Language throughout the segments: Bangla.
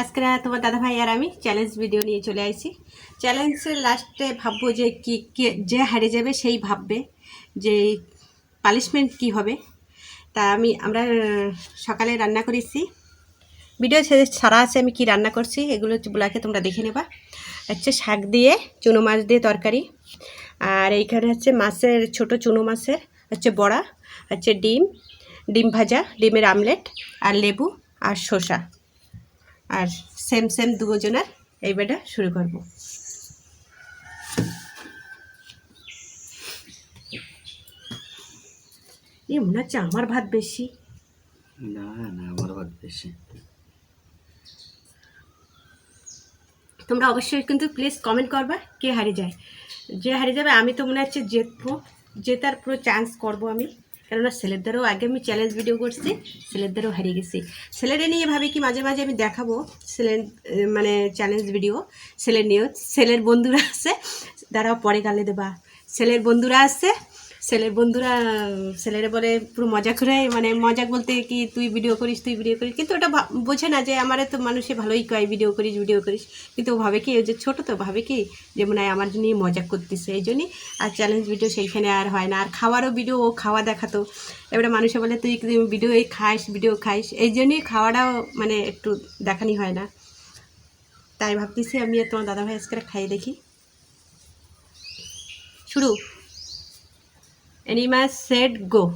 আজকে তোমার দাদা ভাই আর আমি চ্যালেঞ্জ ভিডিও নিয়ে চলে আসি চ্যালেঞ্জের লাস্টে ভাববো যে কি যে হারে যাবে সেই ভাববে যে পানিশমেন্ট কি হবে। তা আমি, আমরা সকালে রান্না করেছি। ভিডিও ছাড়া আছে, আমি কি রান্না করছি এগুলো ব্লাকে তোমরা দেখে নেবা। হচ্ছে শাক দিয়ে, চুনো মাছ দিয়ে তরকারি। আর এইখানে হচ্ছে মাছের, ছোট চুনো মাছের, হচ্ছে বড়া, হচ্ছে ডিম ডিম ভাজা, ডিমের আমলেট, আর লেবু, আর শসা। আর সেম সেম দুজনের এইবারটা শুরু করব। এ মনে হচ্ছে আমার ভাত বেশি। না না আমার ভাত বেশি। তোমরা অবশ্যই কিন্তু প্লিজ কমেন্ট করবা কে হারিয়ে যায়। যে হারিয়ে যাবে আমি তো মনে হচ্ছে জিতবো। জেতার পুরো চান্স করব আমি। কেননা ছেলেদেরও আগে আমি চ্যালেঞ্জ ভিডিও করছি, ছেলেদেরও হারিয়ে গেছি। ছেলেরা নিয়ে ভাবি কি মাঝে মাঝে আমি দেখাবো ছেলের মানে চ্যালেঞ্জ ভিডিও ছেলের নিয়েও ছেলের বন্ধুরা আছে তারাও পরে গালে দেবা। ছেলের বন্ধুরা আছে ছেলের বন্ধুরা, ছেলেরা বলে পুরো মজা করে মানে মজা বলতে কি তুই ভিডিও করিস, তুই ভিডিও করিস। কিন্তু ওটা বোঝে না যে আমার তো মানুষে ভালোই কয় ভিডিও করিস ভিডিও করিস। কিন্তু ভাবে কি, ও যে ছোটো তো, ভাবে কি যে মনে হয় আমার জন্যই মজা করতেছে, এই জন্যই আর চ্যালেঞ্জ ভিডিও সেইখানে আর হয় না। আর খাওয়ারও ভিডিও ও খাওয়া দেখাতো। এবারে মানুষে বলে, তুই ভিডিও এই খাইস ভিডিও খাইস। এই জন্যই খাওয়াটাও মানে একটু দেখানি হয় না। তাই ভাবতেছি আমি আর তোমার দাদাভাই আজকে খাইয়ে দেখি। শুরু। Anima said go.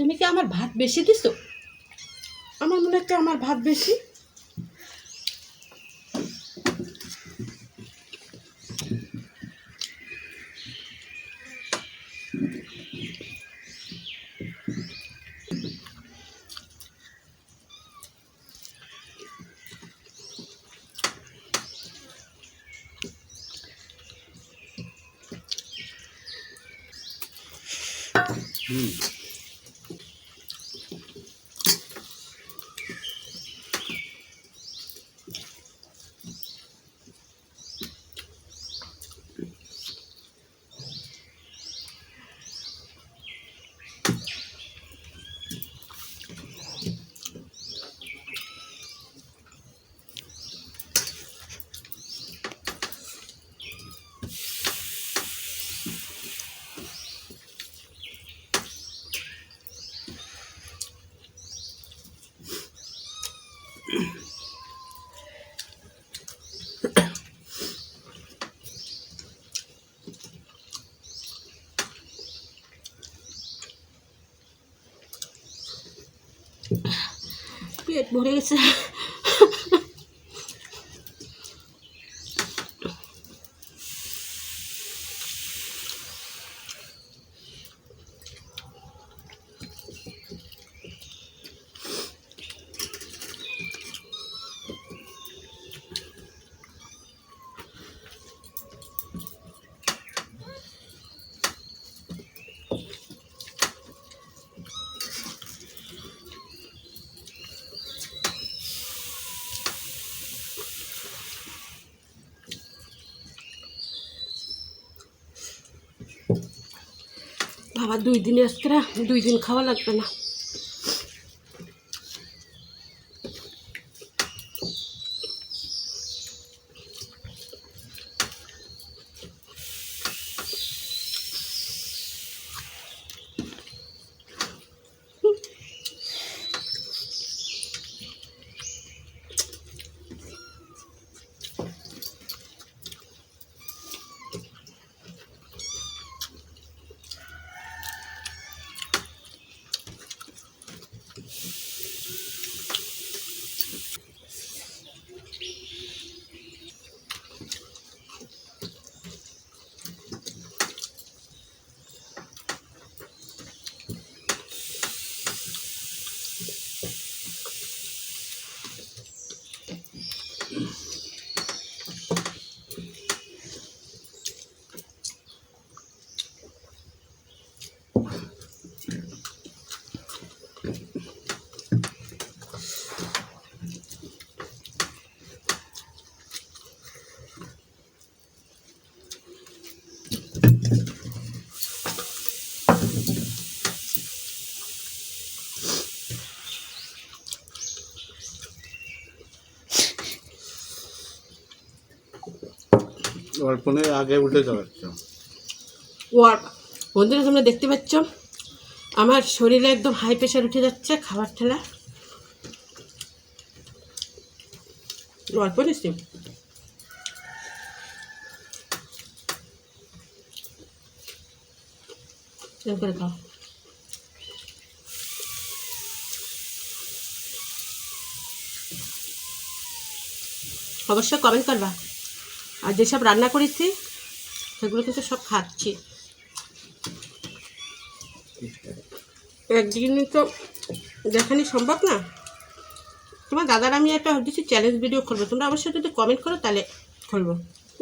তুমি কি আমার ভাত বেশি দিছো? আমার মনে হচ্ছে আমার ভাত বেশি। হুম। ভরে গেছে বাবা দুই দিনে আজকে দুই দিন খাওয়া লাগবে না। অল্পনে আগে উঠে আর বন্ধুরা, তোমরা দেখতে পাচ্ছ? আমার শরীরে একদম হাই প্রেশার উঠে যাচ্ছে, খাবার ঠেলা খাও। অবশ্যই কমেন্ট করবা? আর যেসব রান্না করেছি, সেগুলো কিন্তু সব খাচ্ছি। একদিন তো দেখানি সম্ভব না। তোমার দাদার আমি একটা ভাবছি চ্যালেঞ্জ ভিডিও করব তোমরা অবশ্যই যদি কমেন্ট করো, তাহলে করব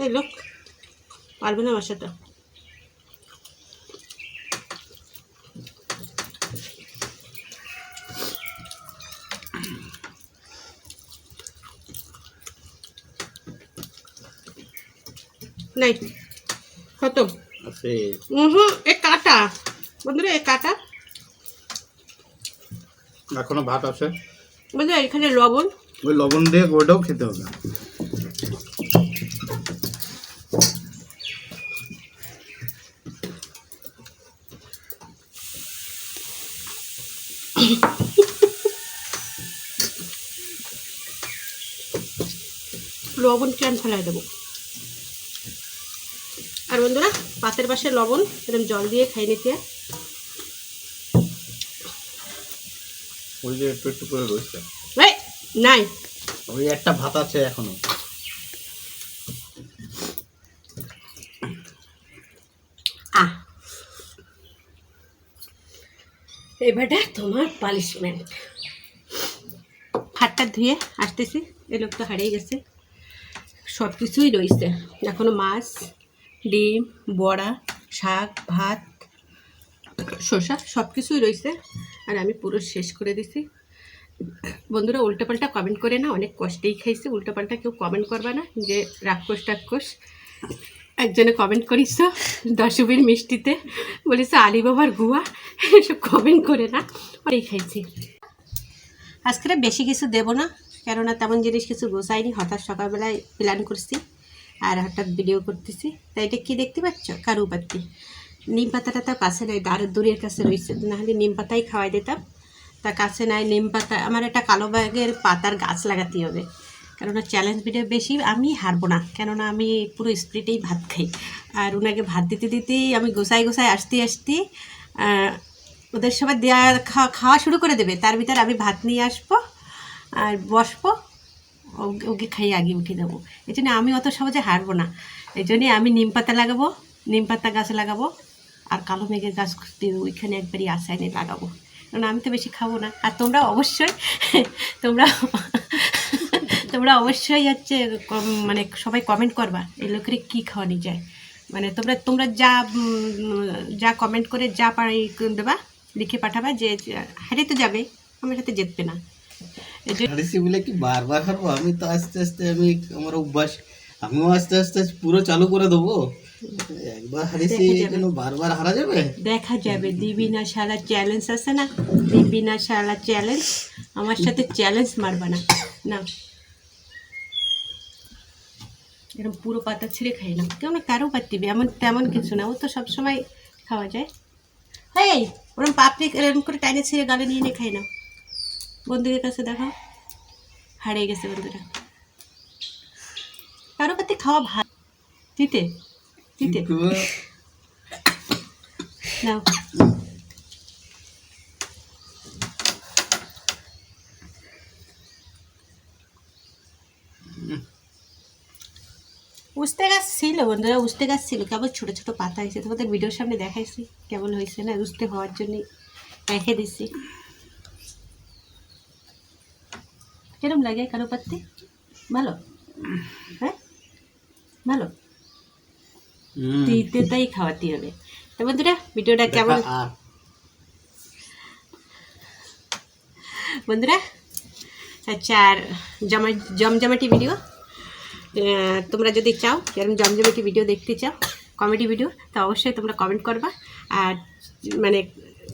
এই লোক পারবে না আমার সাথে নাই খতম। আছে। হুম এ কাটা। বন্ধুরা এ কাটা। এখনও ভাত আছে? বন্ধুরা এখানে লবণ। ওই লবণ দিয়ে গোটাও খেতে হবে। লবণ ক্যান ফেলাই দেবো। আর বন্ধুরা পাতের পাশে লবণ এরকম জল দিয়ে খাই নিতে। ওই যে একটু একটু করে রয়েছে। এই নাই। ওই একটা ভাত আছে এখনও। এবারটা তোমার পানিশমেন্ট হাতটা ধুয়ে আসতেছি এই লোক তো হারিয়ে গেছে। সব কিছুই রয়েছে এখনও মাছ ডিম, বড়া, শাক, ভাত, শসা সব কিছুই রয়েছে। আর আমি পুরো শেষ করে দিছি। বন্ধুরা, উল্টোপাল্টা কমেন্ট করে না, অনেক কষ্টেই খাইছে। উল্টোপাল্টা কেউ কমেন্ট করবে না, যে রাক্ষস টাক্ষস। একজনে কমেন্ট করিস দশবীর মিষ্টিতে। বলিস আলি বাবার গুয়া এসব কমেন্ট করে না। অনেক খাইছি। আজকে বেশি কিছু দেবো না, কেননা তেমন জিনিস কিছু গোছাইনি। হঠাৎ সকালবেলায় প্ল্যান করছি। আর হঠাৎ ভিডিও করতেছি। তাই এটা কি দেখতে পাচ্ছ? কারু পাত্তি নিম পাতাটা তো কাছে নাই আরও দূরের কাছে রয়েছে। নাহলে নিম পাতাই খাওয়াই দিতাম। তা কাছে নাই নিম পাতা। আমার একটা কালো ব্যাগের পাতার গাছ লাগাতে হবে। কেননা চ্যালেঞ্জ ভিডিও বেশি, আমি হারবো না। কেননা আমি পুরো স্প্রিটেই ভাত খাই। আর ওনাকে ভাত দিতে দিতেই আমি গোসাই গোসাই আসতে আসতে ওদের সবাই দেওয়া খাওয়া শুরু করে দেবে। তার ভিতরে আমি ভাত নিয়ে আসব আর বসবো। ওকে খাইয়ে আগে উঠে দেবো। এই জন্য আমি অত সহজে হারবো না। এই জন্যে আমি নিম পাতা লাগাবো, নিম পাতা গাছ লাগাবো, আর কালো মেঘের গাছ ওইখানে একবারই আশা নিয়ে লাগাবো। কারণ আমি তো বেশি খাব না। আর তোমরা অবশ্যই, তোমরা তোমরা অবশ্যই হচ্ছে মানে সবাই কমেন্ট করবা, এই লোকের কী খাওয়ানি যায়। মানে তোমরা তোমরা যা যা কমেন্ট করে যা পারি দেবা, লিখে পাঠাবা যে হারিয়ে তো যাবে আমার সাথে জিতবে না। বলে কি বারবার হারবো? আমি তো আস্তে আস্তে আমি আমার অভ্যাস আমিও আস্তে আস্তে পুরো চালু করে দেবো। একবার হারিয়েছি কেন বারবার হারা যাবে? দেখা যাবে। দিবি না শালা চ্যালেঞ্জ আছে না? দিবি না শালা চ্যালেঞ্জ আমার সাথে চ্যালেঞ্জ মারবা না। না এরকম পুরো পাতা ছিঁড়ে খাই না। কেমন কারও পাত দিবে। এমন তেমন কিছু না। ও তো সবসময় খাওয়া যায়। হেই ওরকম পাপড়ি এরকম করে টাইনে ছিঁড়ে গালে নিয়ে নিয়ে খাই না। বন্ধুদের কাছে দেখাও হারিয়ে গেছে বন্ধুরা। কারও পাতে খাওয়া ভালো দিতে দিতে। নাও। উস্তে গাছ ছিল বন্ধুরা উস্তে গাছ ছিল। কেবল ছোট ছোট পাতা হয়েছে। তোমাদের ভিডিওর সামনে দেখাইছি কেমন হয়েছে না? উস্তে হওয়ার জন্য রেখে দিছি। কিরম লাগে কারও পাত্তে? ভালো? হ্যাঁ? ভালো? দিতে তাই খাওয়াতে হবে। তো বন্ধুরা ভিডিওটা কেমন? বন্ধুরা আচ্ছা আর জমা জমজমাটি ভিডিও তোমরা যদি চাও এরকম জমজমাটি ভিডিও দেখতে চাও কমেডি ভিডিও তো অবশ্যই তোমরা কমেন্ট করবা। আর মানে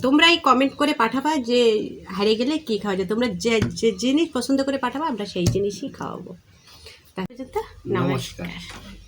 তোমরাই কমেন্ট করে পাঠাবা যে হারিয়ে গেলে কী খাওয়া যায়। তোমরা যে যে জিনিস পছন্দ করে পাঠাবা আমরা সেই জিনিসই খাওয়াবো। তাহলে নমস্কার। নমস্কার।